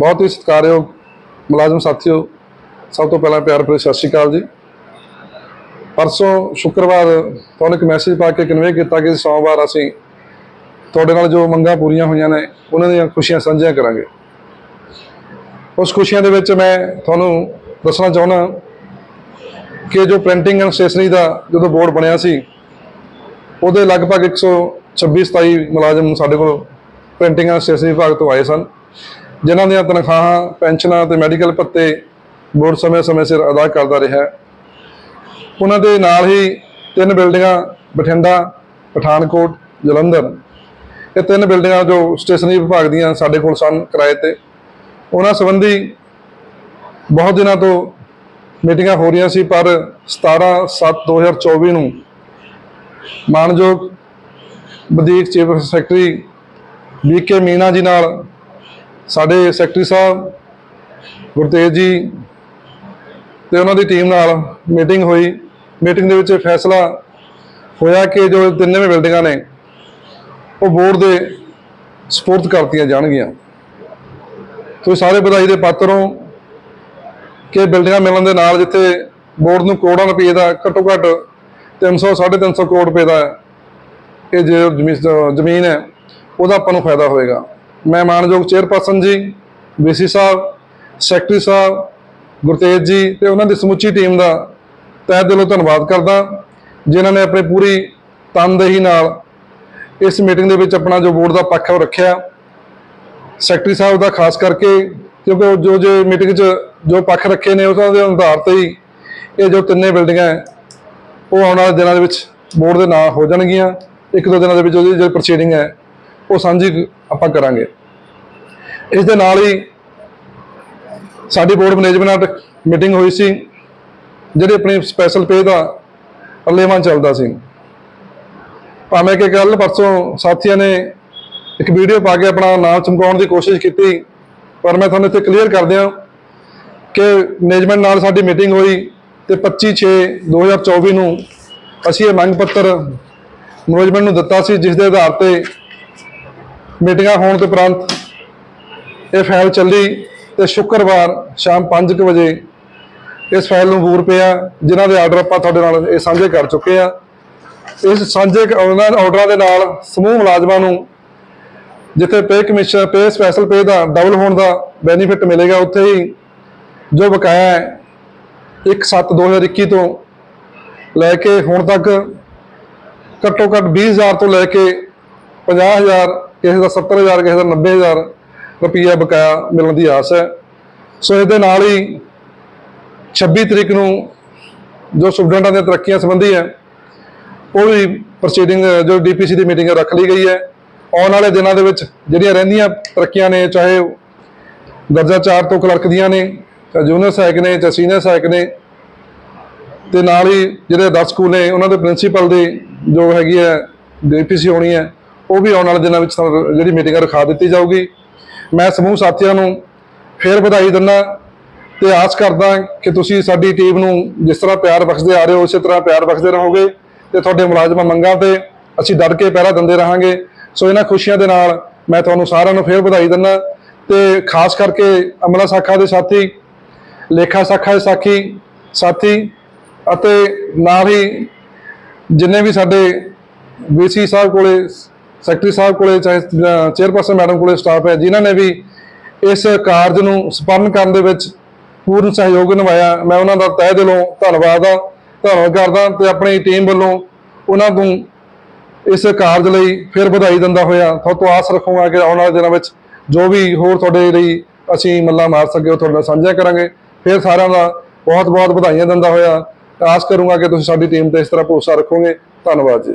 ਬਹੁਤ ਹੀ ਸਤਿਕਾਰਯੋਗ ਮੁਲਾਜ਼ਮ ਸਾਥੀਓ, ਸਭ ਤੋਂ ਪਹਿਲਾਂ ਪਿਆਰ ਭਰੀ ਸਤਿ ਸ਼੍ਰੀ ਅਕਾਲ ਜੀ। ਪਰਸੋਂ ਸ਼ੁੱਕਰਵਾਰ ਤੁਹਾਨੂੰ ਇੱਕ ਮੈਸੇਜ ਪਾ ਕੇ ਕਨਵੇ ਕੀਤਾ ਕਿ ਸੋਮਵਾਰ ਅਸੀਂ ਤੁਹਾਡੇ ਨਾਲ ਜੋ ਮੰਗਾਂ ਪੂਰੀਆਂ ਹੋਈਆਂ ਨੇ, ਉਹਨਾਂ ਦੀਆਂ ਖੁਸ਼ੀਆਂ ਸਾਂਝੀਆਂ ਕਰਾਂਗੇ। ਉਸ ਖੁਸ਼ੀਆਂ ਦੇ ਵਿੱਚ ਮੈਂ ਤੁਹਾਨੂੰ ਦੱਸਣਾ ਚਾਹੁੰਦਾ ਕਿ ਜੋ ਪ੍ਰਿੰਟਿੰਗ ਐਂਡ ਸਟੇਸ਼ਨਰੀ ਦਾ ਜਦੋਂ ਬੋਰਡ ਬਣਿਆ ਸੀ, ਉਹਦੇ ਲਗਭਗ 126 27 ਮੁਲਾਜ਼ਮ ਸਾਡੇ ਕੋਲ ਪ੍ਰਿੰਟਿੰਗ ਐਂਡ ਸਟੇਸ਼ਨਰੀ ਵਿਭਾਗ ਤੋਂ ਆਏ ਸਨ। ਜਿਨ੍ਹਾਂ ਦੀਆਂ ਤਨਖਾਹਾਂ, ਪੈਨਸ਼ਨਾਂ ਤੇ ਮੈਡੀਕਲ ਭੱਤੇ ਬੋਰਡ ਸਮੇਂ-ਸਮੇਂ ਸਿਰ ਅਦਾ ਕਰਦਾ ਰਿਹਾ ਹੈ। ਉਹਨਾਂ ਦੇ ਨਾਲ ਹੀ ਤਿੰਨ ਬਿਲਡਿੰਗਾਂ, ਬਠਿੰਡਾ, ਪਠਾਨਕੋਟ, ਜਲੰਧਰ, ਇਹ ਤਿੰਨ ਬਿਲਡਿੰਗਾਂ ਜੋ ਸਟੇਸ਼ਨਰੀ ਵਿਭਾਗ ਦੀਆਂ ਸਾਡੇ ਕੋਲ ਸਨ ਕਿਰਾਏ ਤੇ ਉਹਨਾਂ ਸੰਬੰਧੀ ਬਹੁਤ ਦਿਨਾਂ ਤੋਂ ਮੀਟਿੰਗਾਂ ਹੋ ਰਹੀਆਂ ਸੀ, ਪਰ 17 7 2024 ਨੂੰ ਮਾਨਯੋਗ ਵਧੀਕ chief secretary V K Meena ji ਨਾਲ ਸਾਡੇ ਸੈਕਟਰੀ ਸਾਹਿਬ, ਗੁਰਤੇਜ ਜੀ ਤੇ ਉਹਨਾਂ ਦੀ ਟੀਮ ਨਾਲ ਮੀਟਿੰਗ ਹੋਈ। ਮੀਟਿੰਗ ਦੇ ਵਿੱਚ ਇਹ ਫੈਸਲਾ ਹੋਇਆ ਕਿ ਜੋ ਤਿੰਨਵੇਂ ਬਿਲਡਿੰਗਾਂ ਨੇ, ਉਹ ਬੋਰਡ ਦੇ ਸਪੋਰਟ ਕਰਤੀਆਂ ਜਾਣਗੀਆਂ। ਤੁਸੀਂ ਸਾਰੇ ਵਧਾਈ ਦੇ ਪਾਤਰ ਹੋ ਕਿ ਬਿਲਡਿੰਗਾਂ ਮਿਲਣ ਦੇ ਨਾਲ ਜਿੱਥੇ ਬੋਰਡ ਨੂੰ ਕਰੋੜਾਂ ਰੁਪਏ ਦਾ, ਘੱਟੋ ਘੱਟ 300 350 ਕਰੋੜ ਰੁਪਏ ਦਾ ਇਹ ਜੋ ਜ਼ਮੀਨ ਹੈ, ਉਹਦਾ ਆਪਾਂ ਨੂੰ ਫਾਇਦਾ ਹੋਏਗਾ। ਮੈਂ ਮਾਨਯੋਗ ਚੇਅਰਪਰਸਨ ਜੀ ਵੀਸੀ ਸਾਹਿਬ, ਸੈਕਟਰੀ ਸਾਹਿਬ, ਗੁਰਤੇਜ ਜੀ ਤੇ ਉਹਨਾਂ ਦੀ ਸਮੁੱਚੀ ਟੀਮ ਦਾ ਤਹਿ ਦਿਲੋਂ ਧੰਨਵਾਦ ਕਰਦਾ। ਜਿਨ੍ਹਾਂ ਨੇ ਆਪਣੀ ਪੂਰੀ ਤਨਦੇਹੀ ਨਾਲ ਇਸ ਮੀਟਿੰਗ ਦੇ ਵਿੱਚ ਆਪਣਾ ਜੋ ਬੋਰਡ ਦਾ ਪੱਖ ਹੈ ਉਹ ਰੱਖਿਆ। ਸੈਕਟਰੀ ਸਾਹਿਬ ਦਾ ਖਾਸ ਕਰਕੇ ਕਿਉਂਕਿ ਉਹ ਜੋ ਜੋ ਮੀਟਿੰਗ 'ਚ ਜੋ ਪੱਖ ਰੱਖੇ ਨੇ ਉਹਨਾਂ ਦੇ ਆਧਾਰ ਤੇ ਹੀ ਇਹ ਜੋ ਤਿੰਨੇ ਬਿਲਡਿੰਗਾਂ ਹੈ, ਉਹ ਆਉਣ ਵਾਲੇ ਦਿਨਾਂ ਦੇ ਵਿੱਚ ਬੋਰਡ ਦੇ ਨਾਂ ਹੋ ਜਾਣਗੀਆਂ। ਇੱਕ ਦੋ ਦਿਨਾਂ ਦੇ ਵਿੱਚ ਉਹਦੀ ਜੋ ਪ੍ਰੋਸੀਡਿੰਗ ਹੈ, ਉਹ ਸਾਂਝੀ ਆਪਾਂ ਕਰਾਂਗੇ। ਇਸ ਦੇ ਨਾਲ ਹੀ ਸਾਡੀ ਬੋਰਡ ਮੈਨੇਜਮੈਂਟ ਮੀਟਿੰਗ ਹੋਈ ਸੀ, ਜਿਹੜੀ ਆਪਣੀ ਸਪੈਸ਼ਲ ਪੇ ਦਾ ਅਰਲੇਵਾਂ ਚੱਲਦਾ ਸੀ। ਭਾਵੇਂ ਕਿ ਕੱਲ ਪਰਸੋਂ ਸਾਥੀਆਂ ਨੇ ਇੱਕ ਵੀਡੀਓ ਪਾ ਕੇ ਆਪਣਾ ਨਾਮ ਚਮਕਾਉਣ ਦੀ ਕੋਸ਼ਿਸ਼ ਕੀਤੀ, ਪਰ ਮੈਂ ਤੁਹਾਨੂੰ ਇੱਥੇ ਕਲੀਅਰ ਕਰ ਦਿਆਂ ਕਿ ਮੈਨੇਜਮੈਂਟ ਨਾਲ ਸਾਡੀ ਮੀਟਿੰਗ ਹੋਈ ਤੇ 25 6 2024 ਨੂੰ ਅਸੀਂ ਇਹ ਮੰਗ ਪੱਤਰ ਮੈਨੇਜਮੈਂਟ ਨੂੰ ਦਿੱਤਾ ਸੀ, ਜਿਸ ਦੇ ਆਧਾਰ ਤੇ ਮੀਟਿੰਗਾਂ ਹੋਣ ਤੋਂ ਉਪਰੰਤ ਇਹ ਫਾਈਲ ਚੱਲੀ ਤੇ ਸ਼ੁੱਕਰਵਾਰ ਸ਼ਾਮ 5:00 ਵਜੇ ਇਸ ਫਾਈਲ ਨੂੰ ਬੂਰ ਪਿਆ, ਜਿਨ੍ਹਾਂ ਦੇ ਆਰਡਰ ਆਪਾਂ ਤੁਹਾਡੇ ਨਾਲ ਇਹ ਸਾਂਝੇ ਕਰ ਚੁੱਕੇ ਆ ਇਸ ਸਾਂਝੇ ਉਹਨਾਂ ਆਰਡਰਾਂ ਦੇ ਨਾਲ ਸਮੂਹ ਮੁਲਾਜ਼ਮਾਂ ਨੂੰ ਜਿੱਥੇ pay commission pay special pay ਦਾ ਡਬਲ ਹੋਣ ਦਾ ਬੈਨੀਫਿਟ ਮਿਲੇਗਾ, ਉੱਥੇ ਹੀ ਜੋ ਬਕਾਇਆ ਹੈ 1/7/2021 ਤੋਂ ਲੈ ਕੇ ਹੁਣ ਤੱਕ ਘੱਟੋ ਘੱਟ 20000 ਤੋਂ ਲੈ ਕੇ 50000 ਕਿਸੇ ਦਾ 70000 ਕਿਸੇ ਦਾ 90000 ਰੁਪਈਆ ਬਕਾਇਆ ਮਿਲਣ ਦੀ ਆਸ ਹੈ। ਸੋ ਇਹਦੇ ਨਾਲ ਹੀ 26 ਤਰੀਕ ਨੂੰ ਜੋ ਸਟੂਡੈਂਟਾਂ ਦੀਆਂ ਤਰੱਕੀਆਂ ਸੰਬੰਧੀ ਹੈ, ਉਹ ਵੀ ਪ੍ਰੋਸੀਡਿੰਗ ਜੋ ਡੀਪੀਸੀ ਦੀ ਮੀਟਿੰਗ ਰੱਖ ਲਈ ਗਈ ਹੈ। ਆਉਣ ਵਾਲੇ ਦਿਨਾਂ ਦੇ ਵਿੱਚ ਜਿਹੜੀਆਂ ਰਹਿੰਦੀਆਂ ਤਰੱਕੀਆਂ ਨੇ, ਚਾਹੇ ਦਰਜਾ 4 ਤੋਂ ਕਲਰਕ ਦੀਆਂ ਨੇ, ਚਾਹੇ ਜੂਨੀਅਰ ਸਹਾਇਕ ਨੇ, ਚਾਹੇ ਸੀਨੀਅਰ ਸਹਾਇਕ ਨੇ, ਤੇ ਨਾਲ ਹੀ ਜਿਹੜੇ 10 ਸਕੂਲ ਨੇ, ਉਹਨਾਂ ਦੇ ਪ੍ਰਿੰਸੀਪਲ ਦੀ ਜੋ ਹੈਗੀ ਹੈ ਡੀਪੀਸੀ ਹੋਣੀ ਹੈ, ਉਹ ਵੀ ਆਉਣ ਵਾਲੇ ਦਿਨਾਂ ਵਿੱਚ ਜਿਹੜੀ ਮੀਟਿੰਗ ਰਖਾ ਦਿੱਤੀ ਜਾਊਗੀ। ਮੈਂ ਸਮੂਹ ਸਾਥੀਆਂ ਨੂੰ ਫੇਰ ਵਧਾਈ ਦਿੰਦਾ ਤੇ ਆਸ ਕਰਦਾ ਕਿ ਤੁਸੀਂ ਸਾਡੀ ਟੀਮ ਨੂੰ ਜਿਸ ਤਰ੍ਹਾਂ ਪਿਆਰ ਬਖਸ਼ਦੇ ਆ ਰਹੇ ਹੋ, ਉਸੇ ਤਰ੍ਹਾਂ ਪਿਆਰ ਬਖਸ਼ਦੇ ਰਹੋਗੇ ਤੇ ਤੁਹਾਡੇ ਮੁਲਾਜ਼ਮਾਂ ਮੰਗਾਂ ਤੇ ਅਸੀਂ ਡਟ ਕੇ ਪਹਿਰਾ ਦਿੰਦੇ ਰਹਾਂਗੇ। ਸੋ ਇਹਨਾਂ ਖੁਸ਼ੀਆਂ ਦੇ ਨਾਲ ਮੈਂ ਤੁਹਾਨੂੰ ਸਾਰਿਆਂ ਨੂੰ ਫੇਰ ਵਧਾਈ ਦਿੰਦਾ ਤੇ ਖਾਸ ਕਰਕੇ ਅਮਲਾ ਸਾਖਾ ਦੇ ਸਾਥੀ, ਲੇਖਾ ਸਾਖਾ ਦੇ ਸਾਖੀ, ਸਾਥੀ ਅਤੇ ਨਾਲ ਹੀ ਜਿੰਨੇ ਵੀ ਸਾਡੇ ਵੀਸੀ ਸਾਹਿਬ ਕੋਲੇ ਸੈਕਟਰੀ ਸਾਹਿਬ ਕੋਲੇ, ਚਾਹੇ ਚੇਅਰਪਰਸਨ ਮੈਡਮ ਕੋਲੇ ਸਟਾਫ ਹੈ, ਜਿਨ੍ਹਾਂ ਨੇ ਵੀ ਇਸ ਕਾਰਜ ਨੂੰ ਸੰਪੰਨ ਕਰਨ ਦੇ ਵਿੱਚ ਪੂਰਨ ਸਹਿਯੋਗ ਨਿਭਾਇਆ। ਮੈਂ ਉਹਨਾਂ ਦਾ ਤਹਿ ਦਿਲੋਂ ਧੰਨਵਾਦ ਆ, ਧੰਨਵਾਦ ਕਰਦਾ ਤੇ ਆਪਣੀ ਟੀਮ ਵੱਲੋਂ ਉਹਨਾਂ ਨੂੰ ਇਸ ਕਾਰਜ ਲਈ ਫਿਰ ਵਧਾਈ ਦਿੰਦਾ ਹੋਇਆ। ਤੁਹਾਡੇ ਤੋਂ ਆਸ ਰੱਖੂਗਾ ਕਿ ਆਉਣ ਵਾਲੇ ਦਿਨਾਂ ਵਿੱਚ ਜੋ ਵੀ ਹੋਰ ਤੁਹਾਡੇ ਲਈ ਅਸੀਂ ਮੱਲਾ ਮਾਰ ਸਕੇ, ਉਹ ਤੁਹਾਡੇ ਨਾਲ ਸਾਂਝਾ ਕਰਾਂਗੇ। ਫਿਰ ਸਾਰਿਆਂ ਦਾ ਬਹੁਤ ਬਹੁਤ ਵਧਾਈਆਂ ਦਿੰਦਾ ਹੋਇਆ। ਆਸ ਕਰੂੰਗਾ ਕਿ ਤੁਸੀਂ ਸਾਡੀ ਟੀਮ ਤੇ ਇਸ ਤਰ੍ਹਾਂ ਭਰੋਸਾ ਰੱਖੋਗੇ। ਧੰਨਵਾਦ ਜੀ।